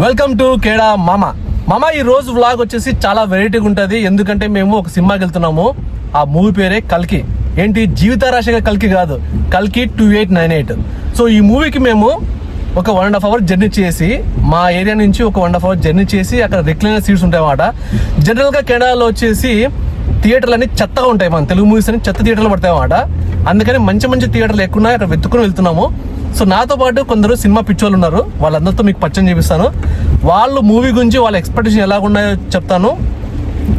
Welcome to కేడా మామ మామ ఈ రోజు వ్లాగ్ వచ్చేసి చాలా వెరైటీగా ఉంటుంది. ఎందుకంటే మేము ఒక సినిమాకి వెళ్తున్నాము. ఆ మూవీ పేరే కల్కి ఏంటి? జీవిత రాశిగా కల్కి కాదు. కల్కి two eight nine eight so ఈ మూవీకి మేము ఒక one and half hour journey చేసి మా ఏరియా నుంచి ఒక వన్ హాఫ్ అవర్ జర్నీ చేసి అక్కడ రిక్లైనర్ సీట్స్ ఉంటాయన్నమాట. జనరల్గా కెనడాలో వచ్చేసి థియేటర్లు అన్ని చెత్తగా ఉంటాయి. మన తెలుగు మూవీస్ అని చెత్త థియేటర్లు పడతాయి అన్నమాట అందుకని మంచి మంచి థియేటర్లు ఎక్కువ అక్కడ వెతుక్కుని వెళ్తున్నాము. సో నాతో పాటు కొందరు సినిమా పిచ్చోళ్ళు ఉన్నారు. వాళ్ళందరితో మీకు పరిచయం చేపిస్తాను. వాళ్ళు మూవీ గురించి వాళ్ళ ఎక్స్పెక్టేషన్ ఎలా ఉన్నాయో చెప్తాను.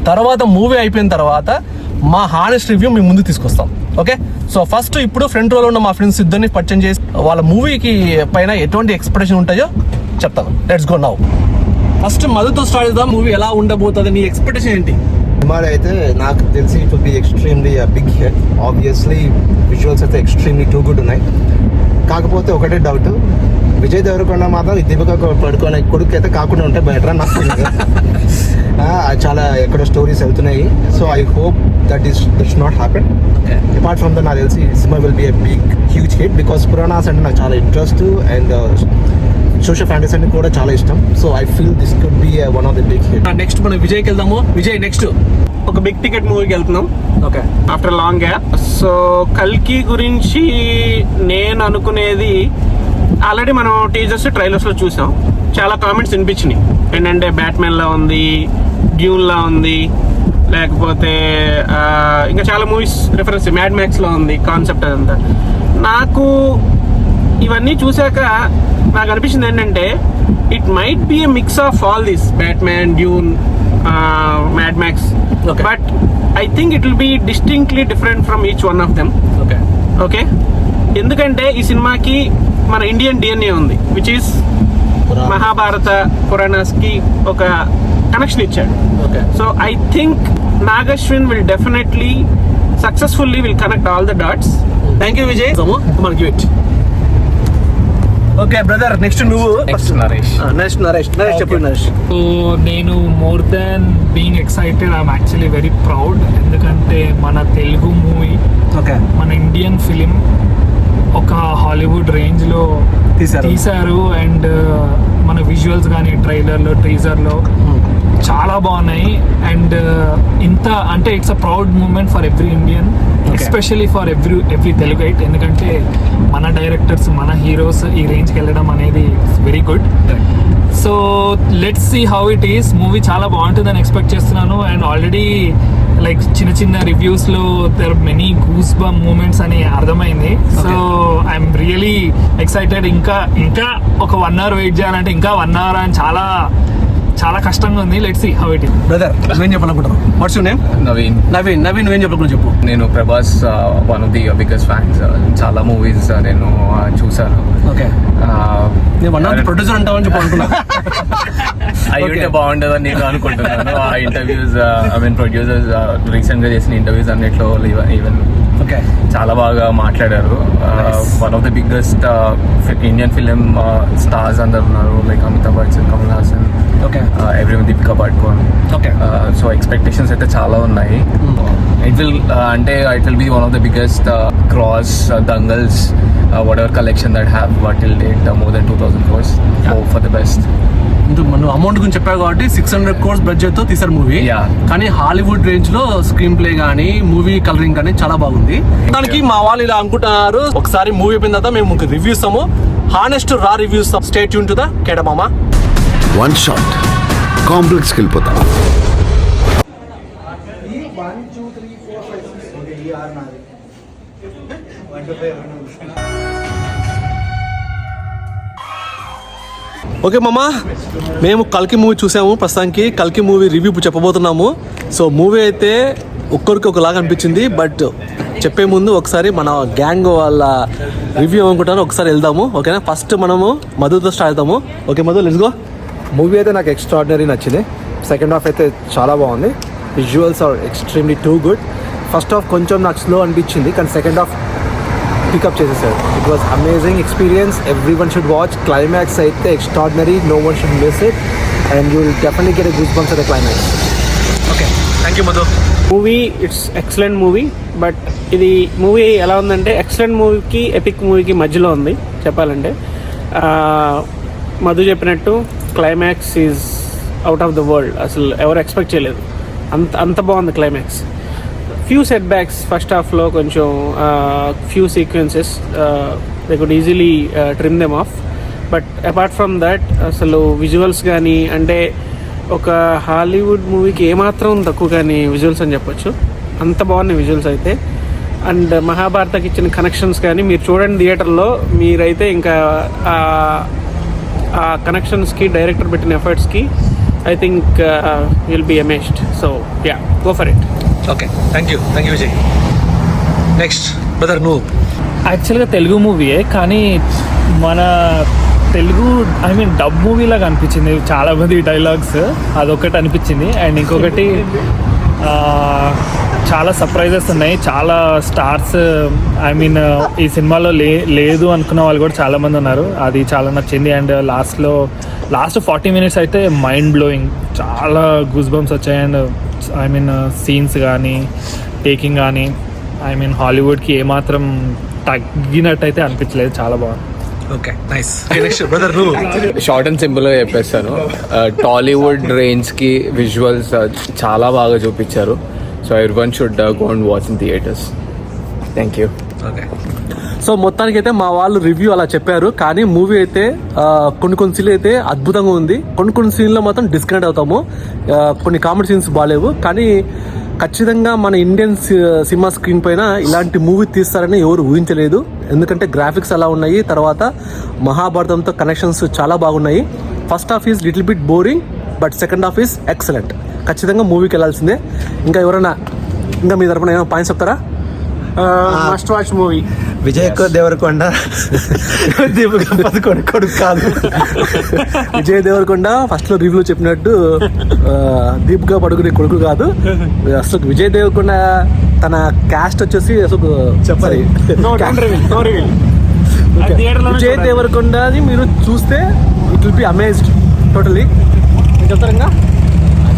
తర్వాత మూవీ అయిపోయిన తర్వాత మా హానెస్ట్ రివ్యూ మీ ముందు తీసుకొస్తాం. ఓకే? సో ఫస్ట్ ఇప్పుడు ఫ్రంట్ రోలో ఉన్న మా ఫ్రెండ్స్ ఇద్దరిని పరిచయం చేసి వాళ్ళ మూవీకి పైన ఎటువంటి ఎక్స్పెక్టేషన్ ఉంటాయో చెప్తాను. లెట్స్ గో నౌ ఫస్ట్ మధుతో స్టార్ట్ చేద్దాం. మూవీ ఎలా ఉండబోతుంది? నీ ఎక్స్పెక్టేషన్ ఏంటి? సినిమాలో అయితే నాకు తెలిసి it be extremely big hit obviously visuals అయితే ఎక్స్ట్రీమ్లీ టూ గుడ్ ఉన్నాయి. కాకపోతే ఒకటే డౌట్ విజయ్ దేవరకొండ మాత్రం దీపిక పడుకునే కొడుకు అయితే కాకుండా ఉంటే బెటర్ అని నాకు చాలా ఎక్కడ స్టోరీస్ వెళ్తున్నాయి. So I hope that is that not happen apart from the నాకు తెలిసి cinema will be a big huge hit because Puranas అంటే నాకు చాలా ఇంట్రెస్ట్ అండ్ సోషల్ ఫ్యాంటసీ అంటే కూడా చాలా ఇష్టం. So I feel this could be one of the big hit next మనం విజయ్కి వెళ్దాము. విజయ్ నెక్స్ట్ ఒక బిగ్ టికెట్ మూవీకి వెళ్తున్నాం. Okay after long gap so కల్కి గురించి నేను అనుకునేది ఆల్రెడీ మనం టీజర్స్ ట్రైలర్స్లో చూసాం. చాలా కామెంట్స్ వినిపించినాయి. ఏంటంటే బ్యాట్మెన్ లా ఉంది డ్యూన్ లా ఉంది లేకపోతే ఇంకా చాలా మూవీస్ రిఫరెన్స్ మ్యాడ్ మ్యాక్స్లో ఉంది కాన్సెప్ట్ అదంతా. నాకు ఇవన్నీ చూశాక నాకు అనిపించింది ఏంటంటే it might be a mix of all this Batman Dune Mad Max. But I think it will be distinctly different from each one of them okay okay ఎందుకంటే ఈ సినిమాకి మన ఇండియన్ డిఎన్ఏ ఉంది విచ్ ఈస్ మహాభారత పురాణాస్కి ఒక connection ఇచ్చాడు. Okay. So I think Nag Ashwin will definitely successfully will connect all the dots thank you Vijay మనకి wait okay brother next నువ్వు. నెక్స్ట్ నరేష్ నెక్స్ట్ నరేష్ నరేష్ చెప్పు నరేష్ సో నేను more than being excited I'm actually very proud ఎందుకంటే మన Telugu movie okay మన Indian film ఒక Hollywood రేంజ్లో తీశారు. తీశారు అండ్ మన విజువల్స్ కానీ ట్రైలర్లో టీజర్లో చాలా బాగున్నాయి అండ్ ఇంత అంటే it's a proud moment for every Indian Okay. Especially for every every తెలుగైట్ ఎందుకంటే మన డైరెక్టర్స్ మన హీరోస్ ఈ రేంజ్కి వెళ్ళడం అనేది very good so let's see how it is movie చాలా బాగుంటుందని ఎక్స్పెక్ట్ చేస్తున్నాను అండ్ ఆల్రెడీ లైక్ చిన్న చిన్న రివ్యూస్లో there many goose bump moments అని అర్థమైంది. సో ఐఎమ్ రియలీ ఎక్సైటెడ్ ఇంకా ఇంకా ఒక వన్ అవర్ వెయిట్ చేయాలంటే ఇంకా వన్ అవర్ అని చాలా చాలా కష్టంగా ఉంది. Let's see how it is brother నువ్వేం చెప్పాలనుకుంటున్నావు? What's you name Naveen Naveen Naveen నువ్వేం చెప్పాలనుకుంటున్నావు చెప్పు. నేను Prabhas one of the biggest fans చాలా మూవీస్ నేను uh, చూసాను ఓకే Uh, నేను వన్ ఆఫ్ ప్రొడ్యూసర్ అంటావని చెప్పి అనుకున్నా. అయి ఉంటే. బాగుంటుందని నేను అనుకుంటున్నాను. ఆ ఇంటర్వ్యూస్ ఐ మీన్ ప్రొడ్యూసర్స్ రీసెంట్గా చేసిన ఇంటర్వ్యూస్ అన్నిట్లో ఈవెన్ ఓకే చాలా బాగా మాట్లాడారు. One of the biggest Indian film stars అందరు ఉన్నారు. Like Amitabh Bachchan Kamal Haasan okay every Deepika Padukone okay so expectations అయితే చాలా ఉన్నాయి. ఇట్ విల్ అంటే it will be one of the biggest cross Dangals whatever collection that have what will date more than two thousand crores for the best నువ్వు amount గురించి చెప్పావు కాబట్టి six hundred course బడ్జెట్తో తీసారు మూవీ. కానీ Hollywood రేంజ్లో screenplay గానీ movie colouring కానీ చాలా బాగుంది. దానికి మా వాళ్ళు ఇలా అనుకుంటున్నారు ఒకసారి మూవీ అయిపోయిన తర్వాత మేము రివ్యూ ఇస్తాము. హానెస్ట్ రా రివ్యూస్ స్టేట్ యూన్ టు ద కేడమామా వన్ షాట్ కాంప్లెక్స్కి వెళ్ళిపోతాం ఓకే మామ మేము కల్కి మూవీ చూసాము ప్రస్తుతానికి. కల్కి మూవీ రివ్యూ చెప్పబోతున్నాము. సో మూవీ అయితే ఒక్కరికి ఒకలాగా అనిపించింది బట్ చెప్పే ముందు ఒకసారి మన గ్యాంగ్ వాళ్ళ రివ్యూ అనుకుంటాను ఒకసారి వెళ్దాము ఓకేనా? ఫస్ట్ మనము మధుతో స్టార్ట్ అవుతాము okay Madhu let's go movie అయితే నాకు ఎక్స్ట్రాడినరీ నచ్చింది. సెకండ్ హాఫ్ అయితే చాలా బాగుంది. Visuals are extremely too good first half కొంచెం నాకు స్లో అనిపించింది కానీ సెకండ్ హాఫ్ పికప్ చేసేసాడు it was amazing experience everyone should watch climax అయితే extraordinary no one should miss it and you will definitely get good bumps at the climax okay thank you Madhu movie it's excellent movie but ఇది movie ఎలా ఉందంటే excellent మూవీకి epic మూవీకి మధ్యలో ఉంది చెప్పాలంటే. మధు చెప్పినట్టు climax is out of the world అసలు ఎవరు ఎక్స్పెక్ట్ చేయలేదు. అంత అంత బాగుంది climax few set backs first హాఫ్లో కొంచెం few sequences they could easily trim them off but apart from that అసలు విజువల్స్ కానీ అంటే ఒక హాలీవుడ్ మూవీకి ఏమాత్రం తక్కువ కానీ విజువల్స్ అని చెప్పొచ్చు. అంత బాగున్నాయి విజువల్స్ అయితే. అండ్ మహాభారతకి ఇచ్చిన కనెక్షన్స్ కానీ మీరు చూడండి థియేటర్లో మీరైతే ఇంకా ఆ- కనెక్షన్స్కి డైరెక్టర్ పెట్టిన ఎఫర్ట్స్కి I think will be amazed so ya go for it okay. Thank you thank you Vijay next brother నువ్వు యాక్చువల్గా తెలుగు మూవీయే కానీ మన తెలుగు ఐ మీన్ డబ్ మూవీలాగా అనిపించింది. చాలా మంది డైలాగ్స్ అదొకటి అనిపించింది. అండ్ ఇంకొకటి చాలా సర్ప్రైజెస్ ఉన్నాయి. చాలా స్టార్స్ ఐ మీన్ ఈ సినిమాలో లే లేదు అనుకున్న వాళ్ళు కూడా చాలామంది ఉన్నారు. అది చాలా నచ్చింది. అండ్ లాస్ట్లో లాస్ట్ ఫార్టీ మినిట్స్ అయితే మైండ్ బ్లోయింగ్ చాలా గూస్ బంప్స్ వచ్చాయి. అండ్ ఐ మీన్ సీన్స్ కానీ టేకింగ్ కానీ ఐ మీన్ హాలీవుడ్కి ఏమాత్రం తగ్గినట్టయితే అనిపించలేదు. చాలా బాగుంది. Okay nice brother short and సింపుల్గా చెప్పేస్తాను. టాలీవుడ్ రేంజ్కి విజువల్స్ చాలా బాగా చూపించారు. So everyone should go and watch in theatres thank you okay so మొత్తానికి అయితే మా వాళ్ళు రివ్యూ అలా చెప్పారు. కానీ మూవీ అయితే కొన్ని కొన్ని సీన్లు అయితే అద్భుతంగా ఉంది. కొన్ని కొన్ని సీన్లో మాత్రం డిస్కనెక్ట్ అవుతాము. కొన్ని కామెడీ సీన్స్ బాగాలేవు. కానీ ఖచ్చితంగా మన ఇండియన్ సి- సినిమా స్క్రీన్ పైన ఇలాంటి మూవీ తీస్తారని ఎవరు ఊహించలేదు. ఎందుకంటే గ్రాఫిక్స్ అలా ఉన్నాయి. తర్వాత మహాభారతంతో కనెక్షన్స్ చాలా బాగున్నాయి. First half is little bit boring but second half is excellent ఖచ్చితంగా మూవీకి వెళ్ళాల్సిందే. ఇంకా ఎవరైనా ఇంకా మీ తరపున ఏమైనా పాయింట్స్ చెప్తారా? Must watch movie Vijay Deverakonda. Deepika Padukonda కొడుకు కాదు. విజయ్ దేవరకొండ ఫస్ట్లో రివ్యూ చెప్పినట్టు ఆ, దీపికా పడుకునే కొడుకు కాదు. అసలు విజయ్ దేవరకొండ తన క్యాస్ట్ వచ్చేసి అసలు చెప్పాలి. విజయ్ దేవరకొండని మీరు చూస్తే it will be amazed totally చెప్తారా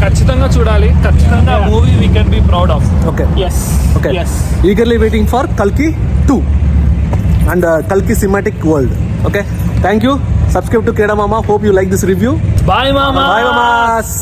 ఖచ్చితంగా చూడాలి. ఖచ్చితంగా movie we can be proud of okay yes okay eagerly waiting for కల్కి టూ అండ్ కల్కి cinematic world okay thank you subscribe to క్రీడా మామా hope you like this review bye మామా bye మామాస్